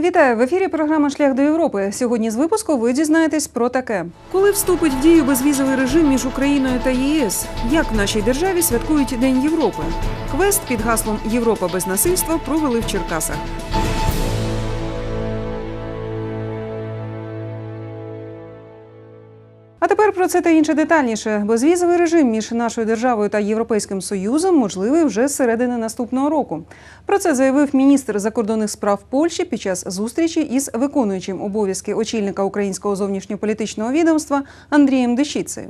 Вітаю в ефірі. Програма Шлях до Європи. Сьогодні з випуску ви дізнаєтесь про таке. Коли вступить в дію безвізовий режим між Україною та ЄС? Як в нашій державі святкують День Європи? Квест під гаслом Європа без насильства провели в Черкасах. Тепер про це та інше детальніше. Безвізовий режим між нашою державою та Європейським Союзом можливий вже з середини наступного року. Про це заявив міністр закордонних справ Польщі під час зустрічі із виконуючим обов'язки очільника українського зовнішньополітичного відомства Андрієм Дещицею.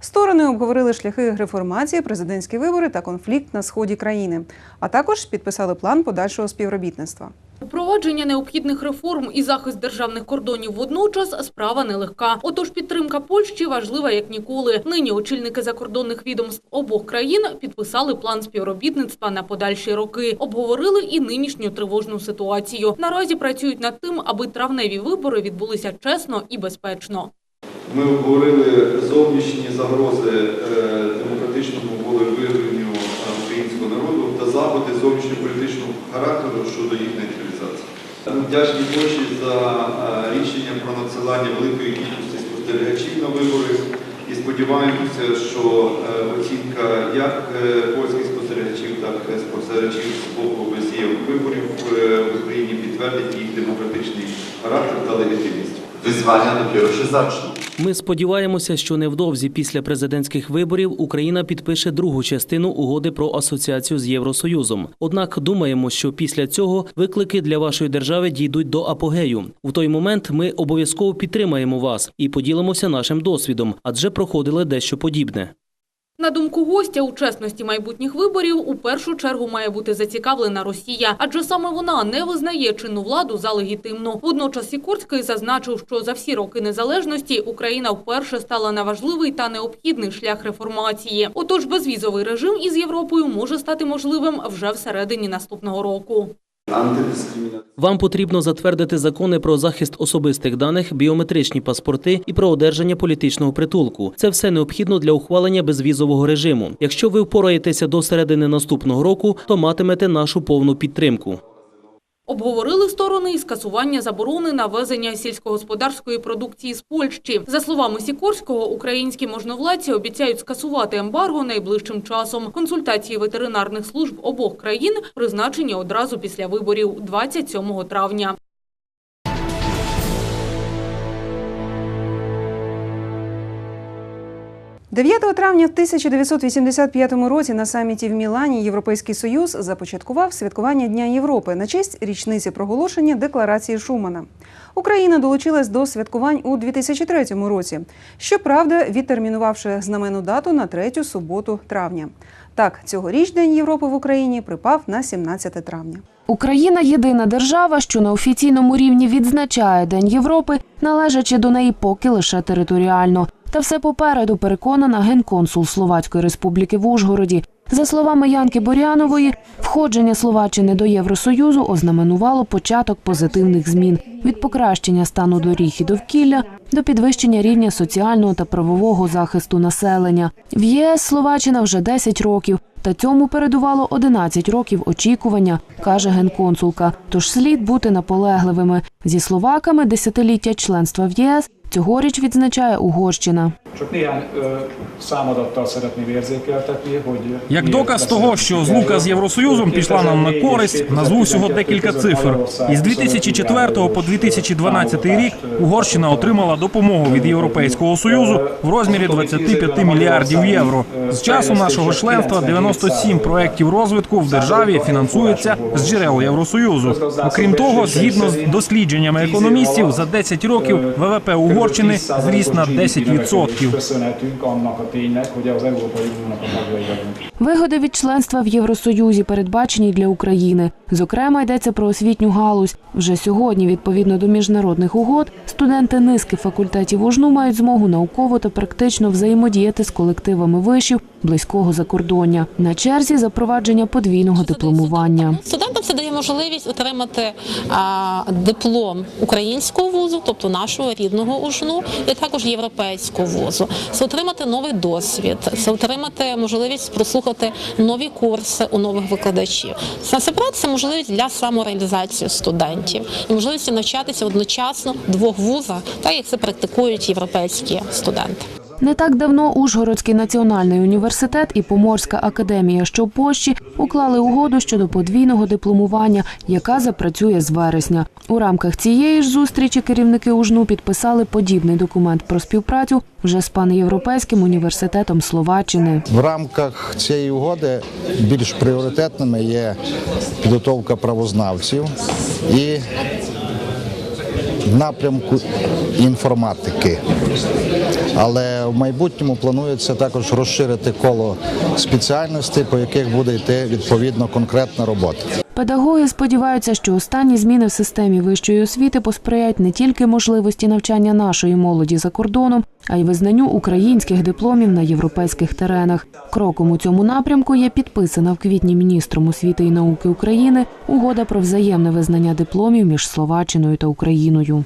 Сторони обговорили шляхи реформації, президентські вибори та конфлікт на сході країни, а також підписали план подальшого співробітництва. Впровадження необхідних реформ і захист державних кордонів водночас справа нелегка. Отож, підтримка Польщі важлива як ніколи. Нині очільники закордонних відомств обох країн підписали план співробітництва на подальші роки. Обговорили і нинішню тривожну ситуацію. Наразі працюють над тим, аби травневі вибори відбулися чесно і безпечно. Ми обговорили зовнішні загрози е, демократичному волевиявленню е, українського заходи зовнішньополітичного характеру щодо їх нейтралізації. Вдячні Польщі за е, рішення про надсилання великої кількості спостерігачів на вибори і сподіваємося, що е, оцінка як е, польських спостерігачів, так і спостерігачів з боку ОБСЄ виборів в Україні підтвердить їх демократичний характер та легітимність. Wyzwania dopiero się zaczną. Ми сподіваємося, що невдовзі після президентських виборів Україна підпише другу частину угоди про асоціацію з Євросоюзом. Однак думаємо, що після цього виклики для вашої держави дійдуть до апогею. У той момент ми обов'язково підтримаємо вас і поділимося нашим досвідом, адже проходили дещо подібне. На думку гостя, у чесності майбутніх виборів у першу чергу має бути зацікавлена Росія, адже саме вона не визнає чинну владу за легітимну. Водночас Сікорський зазначив, що за всі роки незалежності Україна вперше стала на важливий та необхідний шлях реформації. Отож, безвізовий режим із Європою може стати можливим вже всередині наступного року. Вам потрібно затвердити закони про захист особистих даних, біометричні паспорти і про одержання політичного притулку. Це все необхідно для ухвалення безвізового режиму. Якщо ви впораєтеся до середини наступного року, то матимете нашу повну підтримку. Обговорили сторони і скасування заборони на везення сільськогосподарської продукції з Польщі. За словами Сікорського, українські можновладці обіцяють скасувати ембарго найближчим часом. Консультації ветеринарних служб обох країн призначені одразу після виборів 27 травня. – 9 травня в 1985 році на саміті в Мілані Європейський Союз започаткував святкування Дня Європи на честь річниці проголошення декларації Шумана. Україна долучилась до святкувань у 2003 році. Щоправда, відтермінувавши знаменну дату на третю суботу травня. Так, цьогоріч День Європи в Україні припав на 17 травня. Україна єдина держава, що на офіційному рівні відзначає День Європи, належачи до неї поки лише територіально. Та все попереду переконана генконсул Словацької республіки в Ужгороді. За словами Янки Борянової, входження Словаччини до Євросоюзу ознаменувало початок позитивних змін від покращення стану доріг і довкілля до підвищення рівня соціального та правового захисту населення. В ЄС Словаччина вже 10 років, та цьому передувало 11 років очікування, каже генконсулка. Тож слід бути наполегливими. Зі словаками десятиліття членства в єС цьогоріч відзначає Угорщина. Hogy... Як доказ того, що злука з Євросоюзом пішла нам на користь, назву всього декілька цифр. Із 2004 по 2012 рік Угорщина отримала допомогу від Європейського союзу в розмірі 25 мільярдів євро. З часу нашого членства 97 проєктів розвитку в державі фінансуються з джерел Євросоюзу. Окрім того, згідно з дослідженнями економістів, за 10 років ВВП Угорщини зріс на 10%. Köszönhetünk annak a ténynek, hogy az Európai Uniónak a tagjai vagyunk. Вигоди від членства в Євросоюзі передбачені для України. Зокрема, йдеться про освітню галузь. Вже сьогодні, відповідно до міжнародних угод, студенти низки факультетів УЖНУ мають змогу науково та практично взаємодіяти з колективами вишів близького закордоння. На черзі запровадження подвійного дипломування. Студентам це дає можливість отримати диплом українського вузу, тобто нашого рідного УЖНУ, і також європейського вузу. Це отримати новий досвід, це отримати можливість прослухати нові курси у нових викладачів. Насамперед, це можливість для самореалізації студентів і можливість навчатися одночасно в двох вузах, так як це практикують європейські студенти. Не так давно Ужгородський національний університет і Поморська академія, що в Польщі, уклали угоду щодо подвійного дипломування, яка запрацює з вересня. У рамках цієї ж зустрічі керівники УЖНУ підписали подібний документ про співпрацю вже з панєвропейським університетом Словаччини. В рамках цієї угоди більш пріоритетними є підготовка правознавців і напрямку інформатики. Але в майбутньому планується також розширити коло спеціальностей, по яких буде йти відповідно конкретна робота. Педагоги сподіваються, що останні зміни в системі вищої освіти посприяють не тільки можливості навчання нашої молоді за кордоном, а й визнанню українських дипломів на європейських теренах. Кроком у цьому напрямку є підписана в квітні міністром освіти і науки України угода про взаємне визнання дипломів між Словаччиною та Україною.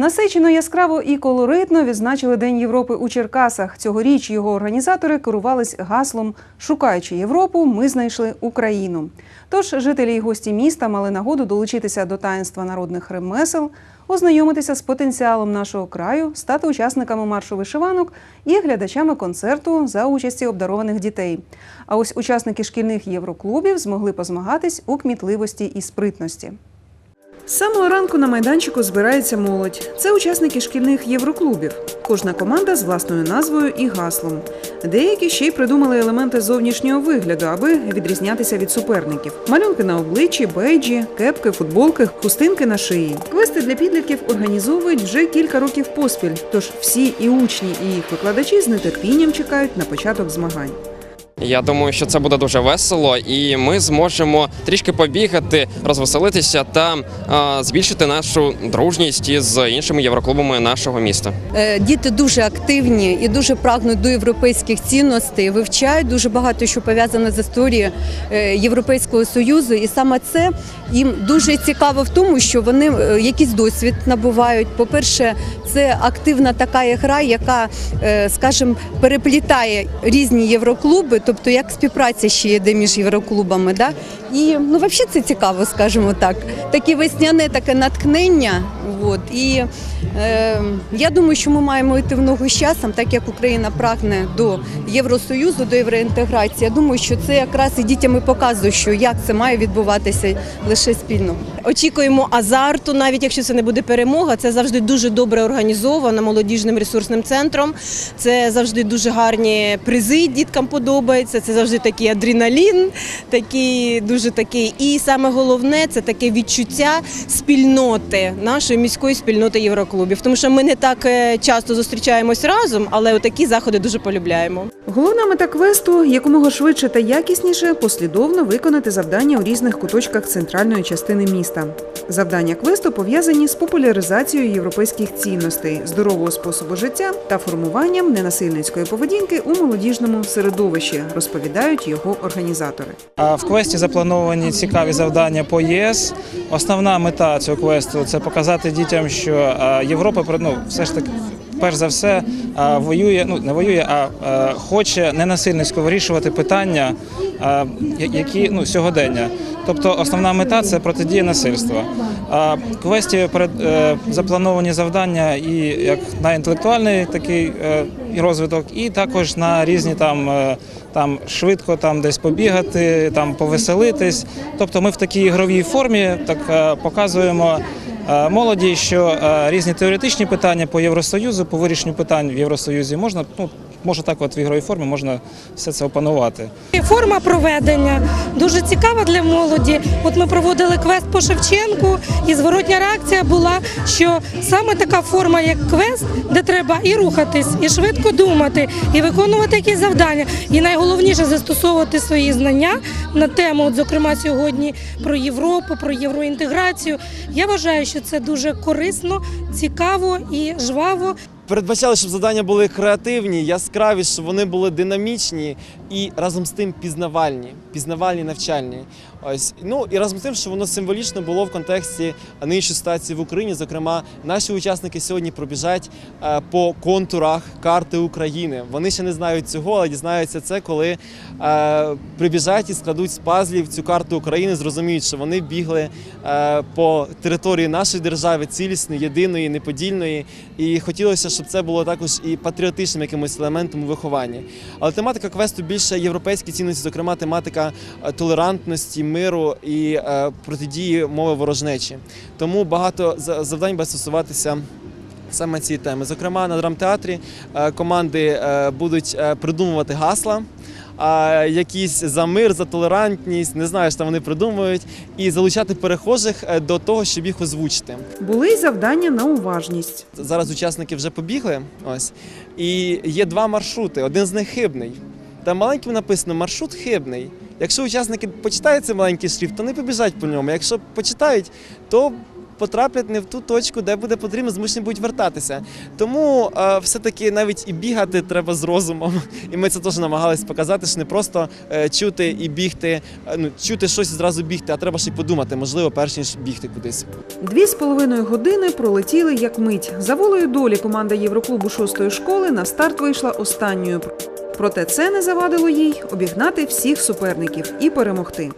Насичено яскраво і колоритно відзначили День Європи у Черкасах. Цьогоріч його організатори керувались гаслом Шукаючи Європу, ми знайшли Україну. Тож жителі і гості міста мали нагоду долучитися до таїнства народних ремесел, ознайомитися з потенціалом нашого краю, стати учасниками маршу вишиванок і глядачами концерту за участі обдарованих дітей. А ось учасники шкільних євроклубів змогли позмагатись у кмітливості і спритності. З самого ранку на майданчику збирається молодь. Це учасники шкільних євроклубів. Кожна команда з власною назвою і гаслом. Деякі ще й придумали елементи зовнішнього вигляду, аби відрізнятися від суперників: малюнки на обличчі, бейджі, кепки, футболки, хустинки на шиї. Квести для підлітків організовують вже кілька років поспіль. Тож всі і учні, і їх викладачі з нетерпінням чекають на початок змагань. Я думаю, що це буде дуже весело, і ми зможемо трішки побігати, розвеселитися та а, збільшити нашу дружність із іншими євроклубами нашого міста. Е, Діти дуже активні і дуже прагнуть до європейських цінностей, вивчають дуже багато, що пов'язане з історією е, Європейського союзу, і саме це їм дуже цікаво в тому, що вони е, якийсь досвід набувають. По-перше, це активна така гра, яка, скажімо, переплітає різні євроклуби, тобто як співпраця ще йде між євроклубами. Да? І ну, взагалі це цікаво, скажімо так. Таке весняне таке наткнення. От. І я думаю, що ми маємо йти в ногу з часом, так як Україна прагне до Євросоюзу, до євроінтеграції. Я думаю, що це якраз і дітям і показує, що як це має відбуватися лише спільно. Очікуємо азарту, навіть якщо це не буде перемога. Це завжди дуже добре організовано молодіжним ресурсним центром. Це завжди дуже гарні призи діткам подобається. Це завжди такий адреналін, такий дуже такий. І саме головне це таке відчуття спільноти нашої міської спільноти євроклубів. Тому що ми не так е, часто зустрічаємось разом, але такі заходи дуже полюбляємо. Головна мета квесту якомога швидше та якісніше послідовно виконати завдання у різних куточках центральної частини міста. Завдання квесту пов'язані з популяризацією європейських цінностей, здорового способу життя та формуванням ненасильницької поведінки у молодіжному середовищі, розповідають його організатори. В квесті заплановані цікаві завдання по ЄС. Основна мета цього квесту це показати дітям, що Європа ну, все ж таки. Перш за все воює, ну не воює, а хоче ненасильницько вирішувати питання, які ну сьогодення. Тобто основна мета це протидія насильства. А квесті перед е, заплановані завдання і як на інтелектуальний такий е, розвиток, і також на різні там. е, там швидко там десь побігати, там повеселитись. Тобто ми в такій ігровій формі так показуємо молоді, що е, різні теоретичні питання по Євросоюзу, по вирішенню питань в Євросоюзі можна ну, може так от в ігровій формі можна все це опанувати. Форма проведення дуже цікава для молоді. От ми проводили квест по Шевченку, і зворотня реакція була, що саме така форма, як квест, де треба і рухатись, і швидко думати, і виконувати якісь завдання. І найголовніше застосовувати свої знання на тему, от, зокрема, сьогодні про Європу, про євроінтеграцію. Я вважаю, що це дуже корисно, цікаво і жваво. Передбачали, щоб завдання були креативні, яскраві, щоб вони були динамічні і разом з тим пізнавальні, пізнавальні, навчальні. Ось ну і разом з тим, що воно символічно було в контексті нинішньої ситуації в Україні. Зокрема, наші учасники сьогодні пробіжать е, по контурах карти України. Вони ще не знають цього, але дізнаються це, коли е, прибіжать і складуть з пазлів цю карту України, зрозуміють, що вони бігли е, по території нашої держави цілісної, єдиної, неподільної. І хотілося, щоб це було також і патріотичним якимось елементом у вихованні. Але тематика квесту більше європейські цінності, зокрема тематика е, толерантності, миру і е, протидії мови ворожнечі. Тому багато за- завдань буде стосуватися. Саме цієї теми. Зокрема, на драмтеатрі е, команди будуть придумувати гасла, якісь за мир, за толерантність, не знаю, що вони придумують, і залучати перехожих до того, щоб їх озвучити. Були й завдання на уважність. Зараз учасники вже побігли. Ось і є два маршрути. Один з них хибний. Там маленьким написано маршрут хибний. Якщо учасники почитають цей маленький шрифт, то не побіжать по ньому. Якщо почитають, то потраплять не в ту точку, де буде потрібно, змушені будуть вертатися. Тому е, все-таки навіть і бігати треба з розумом. І ми це теж намагалися показати, що не просто е, чути і бігти, е, ну чути щось і зразу бігти, а треба ще й подумати, можливо, перш ніж бігти кудись. Дві з половиною години пролетіли як мить. За волею долі команда Євроклубу шостої школи на старт вийшла останньою. Проте це не завадило їй обігнати всіх суперників і перемогти.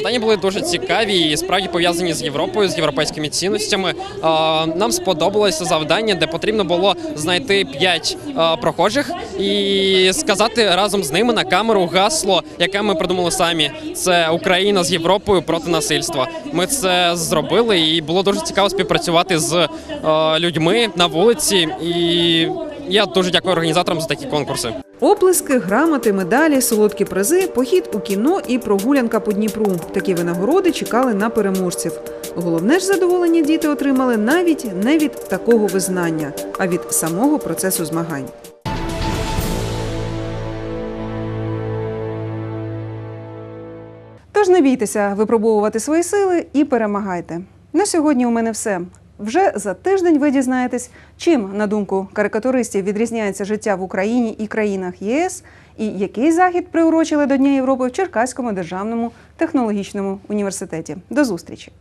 Завдання були дуже цікаві і справді пов'язані з Європою, з європейськими цінностями. Нам сподобалося завдання, де потрібно було знайти п'ять прохожих і сказати разом з ними на камеру гасло, яке ми придумали самі. Це Україна з Європою проти насильства. Ми це зробили, і було дуже цікаво співпрацювати з людьми на вулиці. І я дуже дякую організаторам за такі конкурси. Оплески, грамоти, медалі, солодкі призи, похід у кіно і прогулянка по Дніпру. Такі винагороди чекали на переможців. Головне ж задоволення діти отримали навіть не від такого визнання, а від самого процесу змагань. Тож не бійтеся випробовувати свої сили і перемагайте. На сьогодні у мене все. Вже за тиждень ви дізнаєтесь, чим, на думку карикатуристів, відрізняється життя в Україні і країнах ЄС, і який захід приурочили до Дня Європи в Черкаському державному технологічному університеті. До зустрічі!